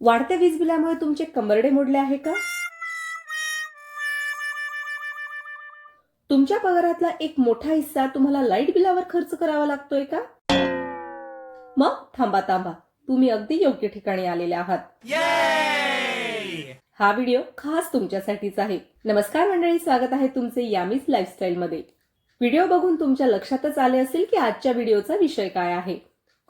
वाढत्या वीज बिलामुळे तुमचे कंबरडे मोडले आहे का? तुमच्या पगारातला एक मोठा हिस्सा तुम्हाला लाइट बिलावर खर्च करावा लागतोय का? मग थांबा थांबा. तुम्ही अगदी योग्य ठिकाणी आलेले आहात. हा व्हिडिओ खास तुमच्यासाठीच आहे. नमस्कार मंडळी स्वागत आहे तुमचे यामीच लाईफस्टाईल मध्ये. व्हिडिओ बघून तुमच्या लक्षातच आले असेल की आजच्या व्हिडिओचा विषय काय आहे.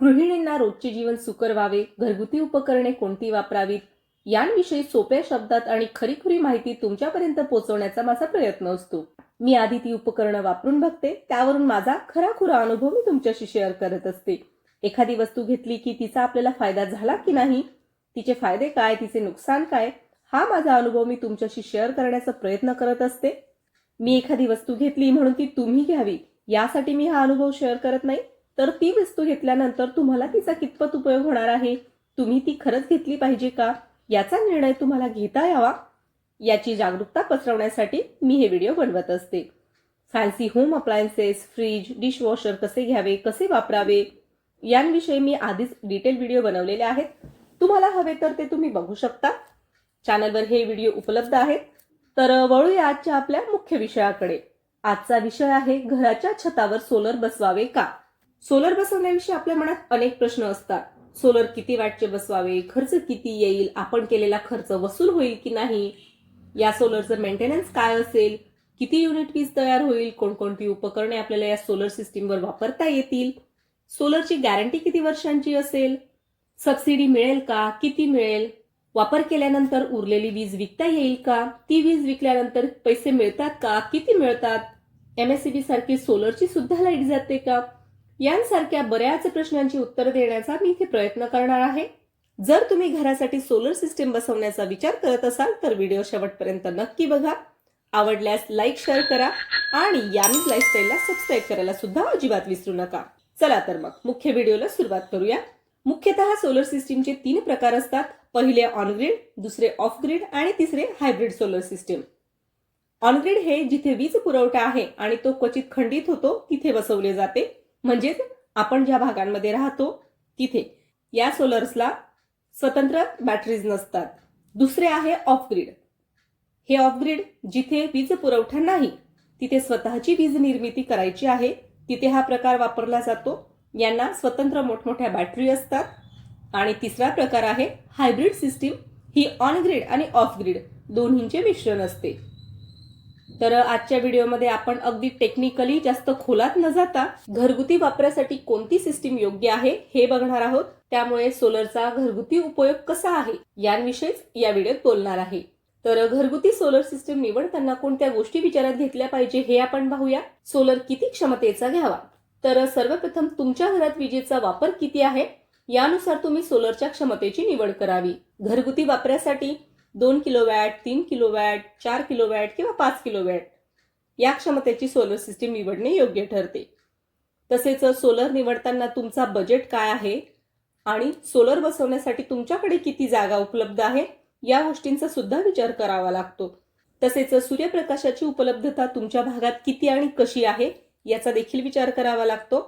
गृहिणींना रोजचे जीवन सुकर व्हावे घरगुती उपकरणे कोणती वापरावीत? यांविषयी सोप्या शब्दात आणि खरीखुरी माहिती तुमच्यापर्यंत पोहोचवण्याचा माझा प्रयत्न असतो. मी आधी ती उपकरणं वापरून बघते त्यावरून माझा खराखुरा अनुभव मी तुमच्याशी शेअर करत असते. एखादी वस्तू घेतली की तिचा आपल्याला फायदा झाला की नाही? तिचे फायदे काय? तिचे नुकसान काय? हा माझा अनुभव मी तुमच्याशी शेअर करण्याचा प्रयत्न करत असते. मी एखादी वस्तू घेतली म्हणून ती तुम्ही घ्यावी यासाठी मी हा अनुभव शेअर करत नाही. तर ती वस्तू घेतल्यानंतर तुम्हाला तिचा कितपत उपयोग होणार आहे? तुम्ही ती खरंच घेतली पाहिजे का? याचा निर्णय तुम्हाला घेता यावा. याची जागरूकता पसरवण्यासाठी मी हे व्हिडिओ बनवत असते. Fancy home appliances fridge dishwasher कसे घ्यावे कसे वापरावे यांविषयी मी आधीच डिटेल व्हिडिओ बनवलेले आहेत. तुम्हाला हवे तर ते तुम्ही बघू शकता. चॅनलवर हे व्हिडिओ उपलब्ध आहेत. तर वळूया आजच्या आपल्या मुख्य विषयाकडे. आजचा विषय आहे घराच्या छतावर सोलर बसवावे का? सोलर बसवण्याविषयी आपल्या मनात अनेक प्रश्न असतात. सोलर किती वॅटचे बसवावे? खर्च किती येईल? आपण केलेला खर्च वसूल होईल की नाही? या सोलरचं मेंटेनन्स काय असेल? किती युनिट वीज तयार होईल? कोणकोणती उपकरणे आपल्याला या सोलर सिस्टीमवर वापरता येतील? सोलरची गॅरंटी किती वर्षांची असेल? सबसिडी मिळेल का? किती मिळेल? वापर केल्यानंतर उरलेली वीज विकता येईल का? ती वीज विकल्यानंतर पैसे मिळतात का? किती मिळतात? एमएससीबी सारखी सोलरची सुद्धा लाइट जाते का? यांसारख्या बऱ्याच प्रश्नांची उत्तर देण्याचा मी इथे प्रयत्न करणार आहे. जर तुम्ही घरासाठी सोलर सिस्टीम बसवण्याचा विचार करत असाल तर व्हिडिओ शेवटपर्यंत नक्की बघा. आवडल्यास लाईक शेअर करा आणि यामीज लाईफस्टाईलला सबस्क्राईब करायला सुद्धा अजिबात विसरू नका. चला तर मग मुख्य व्हिडिओला सुरुवात करूया. मुख्यतः सोलर सिस्टीमचे तीन प्रकार असतात. पहिले ऑनग्रीड दुसरे ऑफ ग्रीड आणि तिसरे हायब्रिड सोलर सिस्टीम ऑनग्रीड हे जिथे वीज पुरवठा आहे आणि तो क्वचित खंडित होतो तिथे बसवले जाते. म्हणजेच आपण ज्या भागांमध्ये राहतो तिथे. या सोलर्सला स्वतंत्र बॅटरीज नसतात. दुसरे आहे ऑफ ग्रीड हे ऑफ ग्रीड जिथे वीज पुरवठा नाही तिथे स्वतःची वीज निर्मिती करायची आहे तिथे हा प्रकार वापरला जातो. यांना स्वतंत्र मोठमोठ्या बॅटरी असतात. आणि तिसरा प्रकार आहे हायब्रिड सिस्टीम ही ऑन ग्रीड आणि ऑफ ग्रीड दोन्हींचे मिश्रण असते. तर आजच्या व्हिडिओमध्ये आपण अगदी टेक्निकली जास्त खोलात न जाता घरगुती वापरासाठी कोणती सिस्टीम योग्य आहे हे बघणार आहोत. त्यामुळे सोलरचा घरगुती उपयोग कसा आहे यांविषयीच या व्हिडिओत बोलणार आहे. तर घरगुती सोलर सिस्टीम निवडताना कोणत्या गोष्टी विचारात घेतल्या पाहिजे हे आपण पाहूया. सोलर किती क्षमतेचा घ्यावा? तर सर्वप्रथम तुमच्या घरात विजेचा वापर किती आहे? यानुसार तुम्ही सोलरच्या क्षमतेची निवड करावी. घरगुती वापरासाठी दोन किलो वॅट तीन किलो वॅट चार किलो वॅट किंवा पाच किलो वॅट या क्षमतेची सोलर सिस्टीम निवडणे योग्य ठरते. तसेच सोलर निवडताना तुमचा बजेट काय आहे? आणि सोलर बसवण्यासाठी तुमच्याकडे किती जागा उपलब्ध आहे या गोष्टींचा सुद्धा विचार करावा लागतो. तसेच सूर्यप्रकाशाची उपलब्धता तुमच्या भागात किती आणि कशी आहे? याचा देखील विचार करावा लागतो.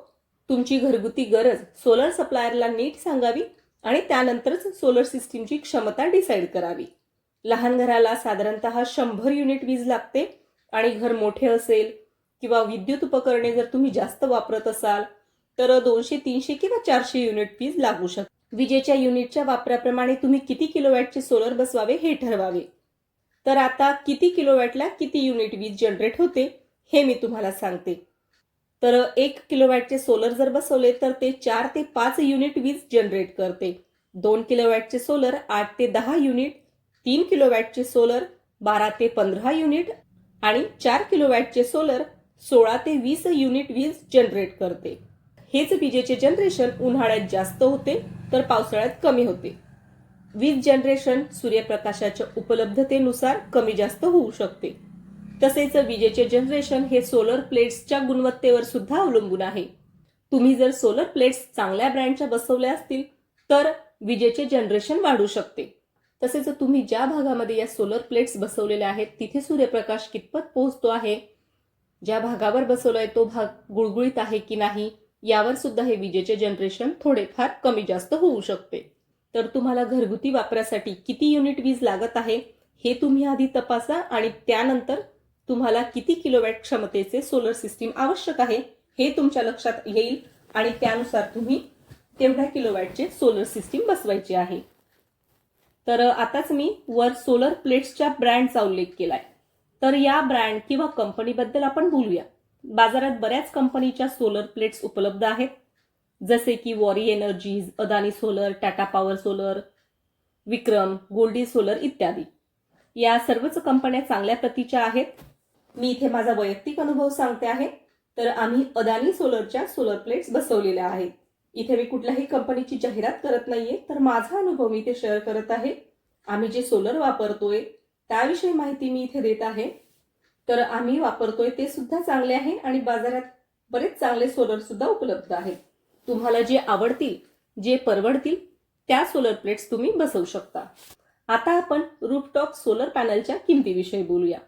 तुमची घरगुती गरज सोलर सप्लायरला नीट सांगावी आणि त्यानंतरच सोलर सिस्टीमची क्षमता डिसाईड करावी. लहान घराला साधारणतः शंभर युनिट वीज लागते आणि घर मोठे असेल किंवा विद्युत उपकरणे जर तुम्ही जास्त वापरत असाल तर दोनशे तीनशे किंवा चारशे युनिट वीज लागू शकते. विजेच्या युनिटच्या वापराप्रमाणे तुम्ही किती किलोवॅटचे सोलर बसवावे हे ठरवावे. तर आता किती किलोवॅटला किती युनिट वीज जनरेट होते हे मी तुम्हाला सांगते. तर एक किलोवॅटचे सोलर जर बसवले तर ते चार ते पाच युनिट वीज जनरेट करते. दोन किलोवॅटचे सोलर आठ ते दहा युनिट तीन किलोवॅटचे सोलर बारा ते पंधरा युनिट आणि चार किलोवॅटचे सोलर सोळा ते वीस युनिट वीज जनरेट करते. हेच विजेचे जनरेशन उन्हाळ्यात जास्त होते तर पावसाळ्यात कमी होते. वीज जनरेशन सूर्यप्रकाशाच्या उपलब्धतेनुसार कमी जास्त होऊ शकते. तसेच विजेचे जनरेशन हे सोलर प्लेट्सच्या गुणवत्तेवर सुद्धा अवलंबून आहे. तुम्ही जर सोलर प्लेट्स चांगल्या ब्रँडच्या बसवल्या असतील तर विजेचे जनरेशन वाढू शकते. तसेच तुम्ही ज्या भागामध्ये या सोलर प्लेट्स बसवलेल्या आहेत तिथे सूर्यप्रकाश कितपत पोहोचतो आहे? ज्या भागावर बसवलाय तो भाग गुळगुळीत आहे की नाही? यावर सुद्धा हे विजेचे जनरेशन थोडेफार कमी जास्त होऊ शकते. तर तुम्हाला घरगुती वापरासाठी किती युनिट वीज लागत आहे हे तुम्ही आधी तपासा आणि त्यानंतर तुम्हाला किती किलोवॅट क्षमतेचे सोलर सिस्टीम आवश्यक आहे हे तुमच्या लक्षात येईल आणि त्यानुसार तुम्ही तेवढ्या किलोवॅटचे सोलर सिस्टीम बसवायचे आहे. तर आताच मी वर सोलर प्लेट्सच्या ब्रँडचा उल्लेख केलाय. तर या ब्रँड किंवा कंपनीबद्दल आपण बोलूया. बाजारात बऱ्याच कंपनीच्या सोलर प्लेट्स उपलब्ध आहेत. जसे की Waaree energies Adani solar Tata power solar Vikram Goldi solar इत्यादी. या सर्वच कंपन्या चांगल्या प्रतीच्या आहेत. मी इथे माझा वैयक्तिक अनुभव सांगते आहे. तर आम्ही अदानी सोलरच्या सोलर प्लेट्स बसवलेल्या आहेत. इथे मी कुठल्याही कंपनीची जाहिरात करत नाहीये तर माझा अनुभव मी इथे शेअर करत आहे. आम्ही जे सोलर वापरतोय त्याविषयी माहिती मी इथे देत आहे. तर आम्ही वापरतोय ते सुद्धा चांगले आहे आणि बाजारात बरेच चांगले सोलर सुद्धा उपलब्ध आहेत तुम्हाला जे आवडतील जे परवडतील त्या सोलर प्लेट्स तुम्ही बसवू शकता. आता आपण रूपटॉप सोलर पॅनलच्या किमतीविषयी बोलूया.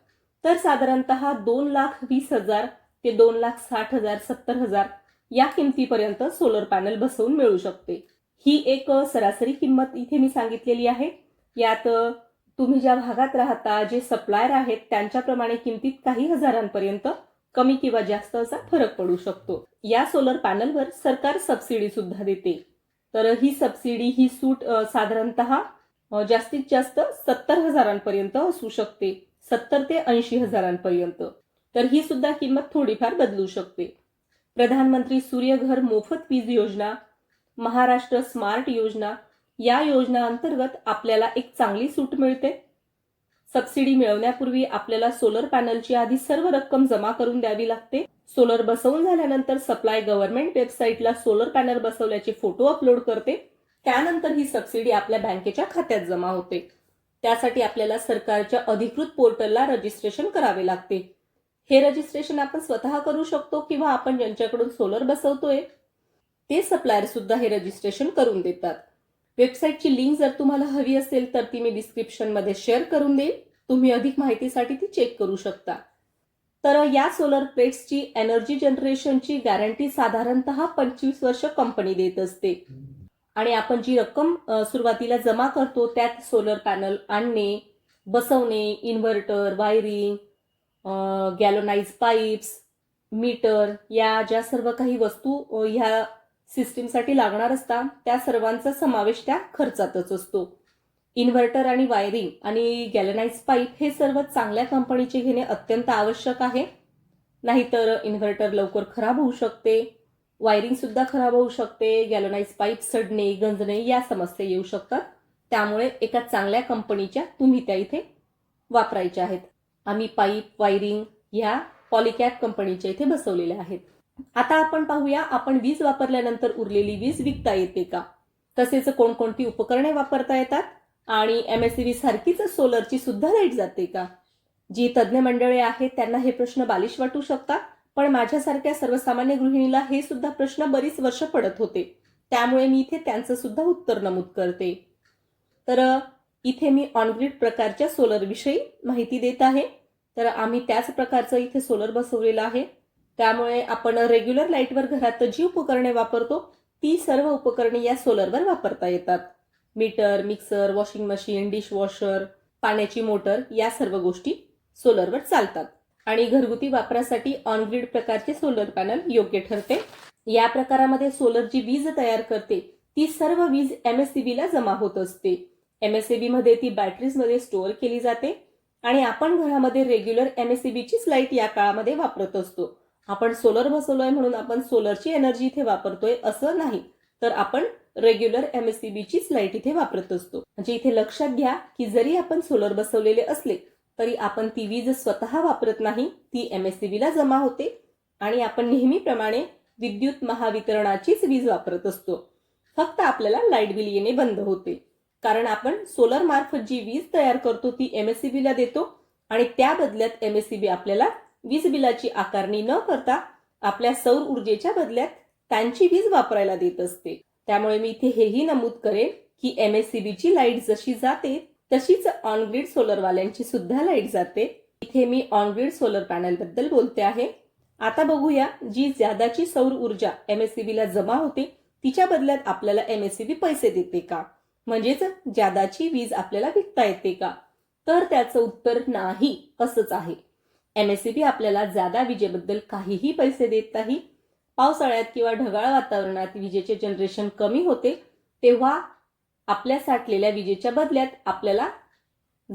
तर साधारणतः दोन लाख वीस हजार ते दोन लाख साठ हजार सत्तर हजार या किमतीपर्यंत सोलर पॅनल बसवून मिळू शकते. ही एक सरासरी किंमत इथे मी सांगितलेली आहे. यात तुम्ही ज्या भागात राहता जे सप्लायर आहेत त्यांच्याप्रमाणे किमतीत काही हजारांपर्यंत कमी किंवा जास्त असा फरक पडू शकतो. या सोलर पॅनलवर सरकार सबसिडी सुद्धा देते. तर ही सबसिडी ही सूट साधारणत साधारणतः जास्तीत जास्त सत्तर हजारांपर्यंत असू शकते. सत्तर ते ऐंशी हजारांपर्यंत. तर ही सुद्धा किंमत थोडीफार बदलू शकते. प्रधानमंत्री सूर्यघर मोफत वीज योजना महाराष्ट्र स्मार्ट योजना या योजना अंतर्गत आपल्याला एक चांगली सूट मिळते. सबसिडी मिळवण्यापूर्वी आपल्याला सोलर पॅनलची आधी सर्व रक्कम जमा करून द्यावी लागते. सोलर बसवून झाल्यानंतर सप्लाय गव्हर्नमेंट वेबसाईटला सोलर पॅनल बसवल्याचे फोटो अपलोड करते. त्यानंतर ही सबसिडी आपल्या बँकेच्या खात्यात जमा होते. त्यासाठी आपल्याला सरकारच्या अधिकृत पोर्टलला रजिस्ट्रेशन करावे लागते. हे रजिस्ट्रेशन आपण स्वतः करू शकतो किंवा आपण ज्यांच्याकडून सोलर बसवतोय ते सप्लायर सुद्धा हे रजिस्ट्रेशन करून देतात. वेबसाईटची लिंक जर तुम्हाला हवी असेल तर ती मी डिस्क्रिप्शनमध्ये शेअर करून देईन. तुम्ही अधिक माहितीसाठी ती चेक करू शकता. तर या सोलर प्लेट्सची एनर्जी जनरेशनची गॅरंटी साधारणतः पंचवीस वर्ष कंपनी देत असते. आणि आपण जी रक्कम सुरुवातीला जमा करतो त्यात सोलर पॅनल आणणे बसवणे inverter wiring galvanise pipes meter या ज्या सर्व काही वस्तू ह्या सिस्टीमसाठी लागणार असतात त्या सर्वांचा समावेश त्या खर्चातच असतो. इन्व्हर्टर आणि वायरिंग आणि गॅलनाइज पाईप हे सर्व चांगल्या कंपनीचे घेणे अत्यंत आवश्यक आहे. नाहीतर इन्व्हर्टर लवकर खराब होऊ शकते वायरिंग सुद्धा खराब होऊ शकते गॅलोनाइज पाईप सडणे गंजणे या समस्या येऊ शकतात. त्यामुळे एका चांगल्या कंपनीच्या तुम्ही त्या इथे वापरायच्या आहेत. आम्ही पाईप वायरिंग ह्या पॉलिकॅप कंपनीच्या इथे बसवलेल्या आहेत. आता आपण पाहूया आपण वीज वापरल्यानंतर उरलेली वीज विकता येते का? तसेच कोणकोणती उपकरणे वापरता येतात? आणि एमएससीबी सारखीच सोलरची सुद्धा लाइट जाते का? जी तज्ज्ञ मंडळे आहेत त्यांना हे प्रश्न बालिश वाटू शकतात पण माझ्यासारख्या सर्वसामान्य गृहिणीला हे सुद्धा प्रश्न बरीच वर्ष पडत होते. त्यामुळे मी इथे त्यांचं सुद्धा उत्तर नमूद करते. तर इथे मी ऑनग्रीड प्रकारच्या सोलरविषयी माहिती देत आहे. तर आम्ही त्याच प्रकारचं इथे सोलर बसवलेलं आहे. त्यामुळे आपण रेग्युलर लाईटवर घरात जी उपकरणे वापरतो ती सर्व उपकरणे या सोलरवर वापरता येतात. Meter mixer washing machine dishwasher पाण्याची मोटर या सर्व गोष्टी सोलरवर चालतात. आणि घरगुती वापरासाठी ऑनग्रीड प्रकारचे सोलर पॅनल योग्य ठरते. या प्रकारामध्ये सोलर जी वीज तयार करते ती सर्व वीज एमएससीबीला जमा होत असते. एमएससीबी मध्ये ती बॅटरीजमध्ये स्टोअर केली जाते. आणि आपण घरामध्ये रेग्युलर एमएससीबीचीच लाइट या काळामध्ये वापरत असतो. आपण सोलर बसवलोय म्हणून आपण सोलरची एनर्जी इथे वापरतोय असं नाही. तर आपण रेग्युलर एमएससीबीचीच लाइट इथे वापरत असतो. म्हणजे इथे लक्षात घ्या की जरी आपण सोलर बसवलेले असले तरी आपण ती वीज स्वतः वापरत नाही ती एमएससीबी ला जमा होते आणि आपण नेहमीप्रमाणे विद्युत महावितरणाचीच वीज वापरत असतो. फक्त आपल्याला लाइट बिल येणे बंद होते. कारण आपण सोलर मार्फत जी वीज तयार करतो ती एमएससीबीला देतो आणि त्या बदल्यात एमएससीबी आपल्याला वीज बिलाची आकारणी न करता आपल्या सौर ऊर्जेच्या बदल्यात त्यांची वीज वापरायला देत असते. त्यामुळे मी इथे हेही नमूद करेन की एमएससीबीची लाइट जशी जाते तशीच ऑनग्रीड सोलरवाल्यांची सुद्धा लाइट जाते. इथे मी ऑनग्रीड सोलर पॅनलबद्दल बोलते आहे. आता बघूया जी ज्यादाची सौर ऊर्जा एमएससीबी ला जमा होते तिच्या बदल्यात आपल्याला एमएससीबी पैसे देते का? म्हणजेच जादाची वीज आपल्याला विकता येते का? तर त्याचं उत्तर नाही असंच आहे. एमएससीबी आपल्याला जादा विजेबद्दल काहीही पैसे देत नाही. पावसाळ्यात किंवा ढगाळ वातावरणात विजेचे जनरेशन कमी होते तेव्हा आपल्या साठलेल्या विजेच्या बदल्यात आपल्याला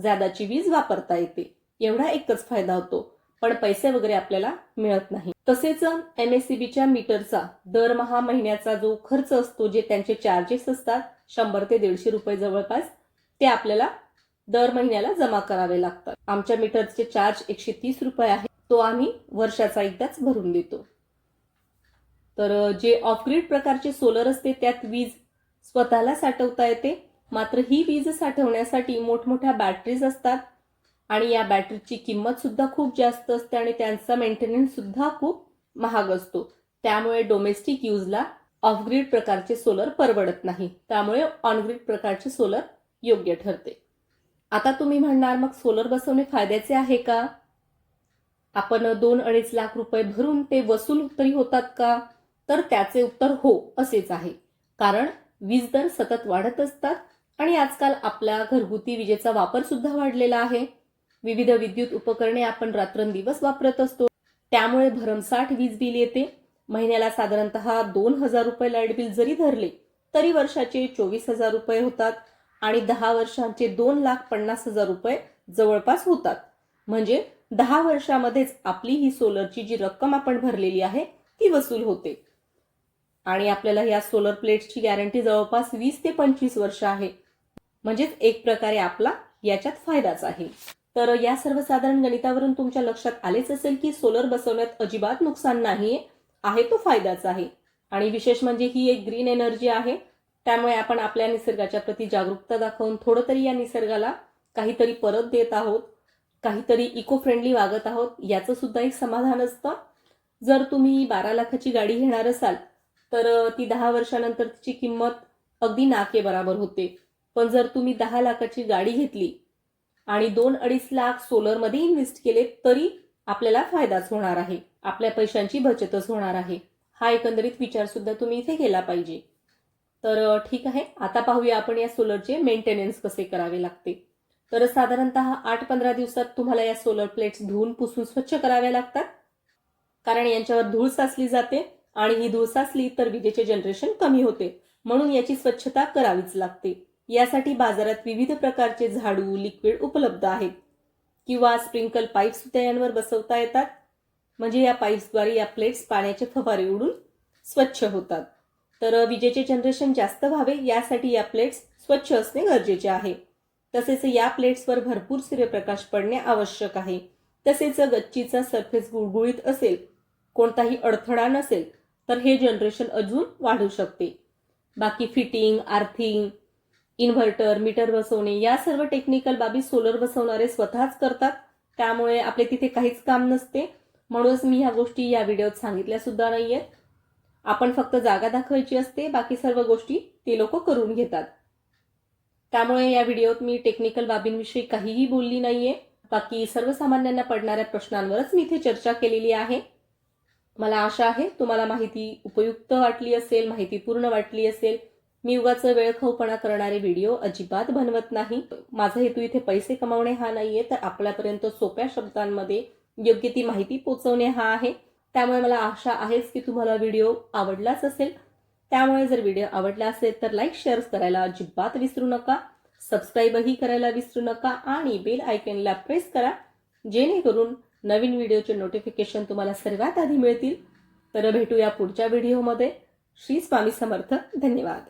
जादाची वीज वापरता येते. एवढा एकच फायदा होतो. पण पैसे वगैरे आपल्याला मिळत नाही. तसेच एमएससीबीच्या मीटरचा दरमहा महिन्याचा जो खर्च असतो जे त्यांचे चार्जेस असतात शंभर ते दीडशे रुपये जवळपास ते आपल्याला दर महिन्याला जमा करावे लागतात. आमच्या मीटरचे चार्ज एकशे तीस रुपये आहे. तो आम्ही वर्षाचा एकदाच भरून देतो. तर जे ऑफग्रीड प्रकारचे सोलर असते त्यात वीज स्वतःला साठवता येते. मात्र ही वीज साठवण्यासाठी मोठमोठ्या बॅटरीज असतात. आणि या बॅटरीची किंमत सुद्धा खूप जास्त असते आणि त्यांचा मेंटेनन्स सुद्धा खूप महाग असतो. त्यामुळे डोमेस्टिक यूजला ऑफग्रीड प्रकारचे सोलर परवडत नाही. त्यामुळे ऑनग्रीड प्रकारचे सोलर योग्य ठरते. आता तुम्ही म्हणणार मग सोलर बसवणे फायद्याचे आहे का? आपण दोन अडीच लाख रुपये भरून ते वसूल तरी होतात का? तर त्याचे उत्तर हो असेच आहे. कारण वीज दर सतत वाढत असतात आणि आजकाल आपला घरगुती विजेचा वापर सुद्धा वाढलेला आहे. विविध विद्युत उपकरणे आपण रात्रंदिवस वापरत असतो. त्यामुळे भरमसाठ वीज बिल येते. महिन्याला साधारणतः दोन हजार रुपये लाइट बिल जरी धरले तरी वर्षाचे चोवीस हजार रुपये होतात आणि दहा वर्षांचे दोन लाख पन्नास हजार रुपये जवळपास होतात. म्हणजे दहा वर्षामध्येच आपली ही सोलरची जी रक्कम आपण भरलेली आहे ती वसूल होते. आणि आपल्याला या सोलर प्लेट्सची गॅरंटी जवळपास वीस ते पंचवीस वर्ष आहे. म्हणजेच एक प्रकारे आपला याच्यात फायदाच आहे. तर या सर्वसाधारण गणितावरून तुमच्या लक्षात आलेच असेल की सोलर बसवण्यात अजिबात नुकसान नाही आहे तो फायदाच आहे. आणि विशेष म्हणजे ही एक ग्रीन एनर्जी आहे. त्यामुळे आपण आपल्या निसर्गाच्या प्रती जागरूकता दाखवून थोडं तरी या निसर्गाला काहीतरी परत देत आहोत काहीतरी इको फ्रेंडली वागत आहोत याचं सुद्धा एक समाधान असतं. जर तुम्ही बारा लाखाची गाडी घेणार असाल तर ती दहा वर्षानंतर तिची किंमत अगदी नाके बराबर होते. पण जर तुम्ही दहा लाखाची गाडी घेतली आणि दोन अडीच लाख सोलरमध्ये इन्व्हेस्ट केले तरी आपल्याला फायदाच होणार आहे. आपल्या पैशांची बचतच होणार आहे. हा एकंदरीत विचार सुद्धा तुम्ही इथे केला पाहिजे. तर ठीक आहे. आता पाहूया आपण या सोलरचे मेंटेनन्स कसे करावे लागते. तर साधारणतः आठ पंधरा दिवसात तुम्हाला या सोलर प्लेट्स धुवून पुसून स्वच्छ कराव्या लागतात. कारण यांच्यावर धूळ साचली जाते आणि ही धूळ साचली तर विजेचे जनरेशन कमी होते. म्हणून याची स्वच्छता करावीच लागते. यासाठी बाजारात विविध प्रकारचे झाडू लिक्विड उपलब्ध आहेत. किंवा स्प्रिंकल पाईप सुद्धा यांवर बसवता येतात. म्हणजे या पाईप्सद्वारे या प्लेट्स पाण्याचे फवारे उडून स्वच्छ होतात. तर विजेचे जनरेशन जास्त व्हावे यासाठी या प्लेट्स स्वच्छ असणे गरजेचे आहे. तसेच या प्लेट्सवर भरपूर सूर्यप्रकाश पडणे आवश्यक आहे. तसेच गच्चीचा सरफेस गुळगुळीत असेल कोणताही अडथळा नसेल तर हे जनरेशन अजून वाढू शकते. बाकी फिटिंग आर्थिंग इन्व्हर्टर मीटर बसवणे या सर्व टेक्निकल बाबी सोलर बसवणारे स्वतःच करतात. त्यामुळे आपले तिथे काहीच काम नसते. म्हणूनच मी ह्या गोष्टी या व्हिडिओत सांगितल्या सुद्धा आहेत आपण फक्त जागा दाखवायची असते बाकी सर्व गोष्टी ते लोक करून घेतात. त्यामुळे या व्हिडिओत मी टेक्निकल बाबींविषयी काहीही बोलली नाहीये. बाकी सर्वसामान्यांना पडणाऱ्या प्रश्नांवरच मी इथे चर्चा केलेली आहे. मला आशा आहे तुम्हाला माहिती उपयुक्त वाटली असेल माहिती पूर्ण वाटली असेल. मी उगाच वेळखाऊपणा करणारे व्हिडिओ अजिबात बनवत नाही. माझा हेतू इथे पैसे कमावणे हा नाहीये तर आपल्यापर्यंत सोप्या शब्दांमध्ये योग्य ती माहिती पोचवणे हा आहे. त्यामुळे मला आशा आहेच की तुम्हाला व्हिडिओ आवडलाच असेल. त्यामुळे जर व्हिडिओ आवडला असेल तर लाईक शेअर करायला अजिबात विसरू नका. सबस्क्राईबही करायला विसरू नका आणि बेल आयकनला प्रेस करा जेणेकरून नवीन व्हिडिओचे नोटिफिकेशन तुम्हाला सर्वात आधी मिळतील. तर भेटूया पुढच्या व्हिडिओमध्ये. श्री स्वामी समर्थ. धन्यवाद.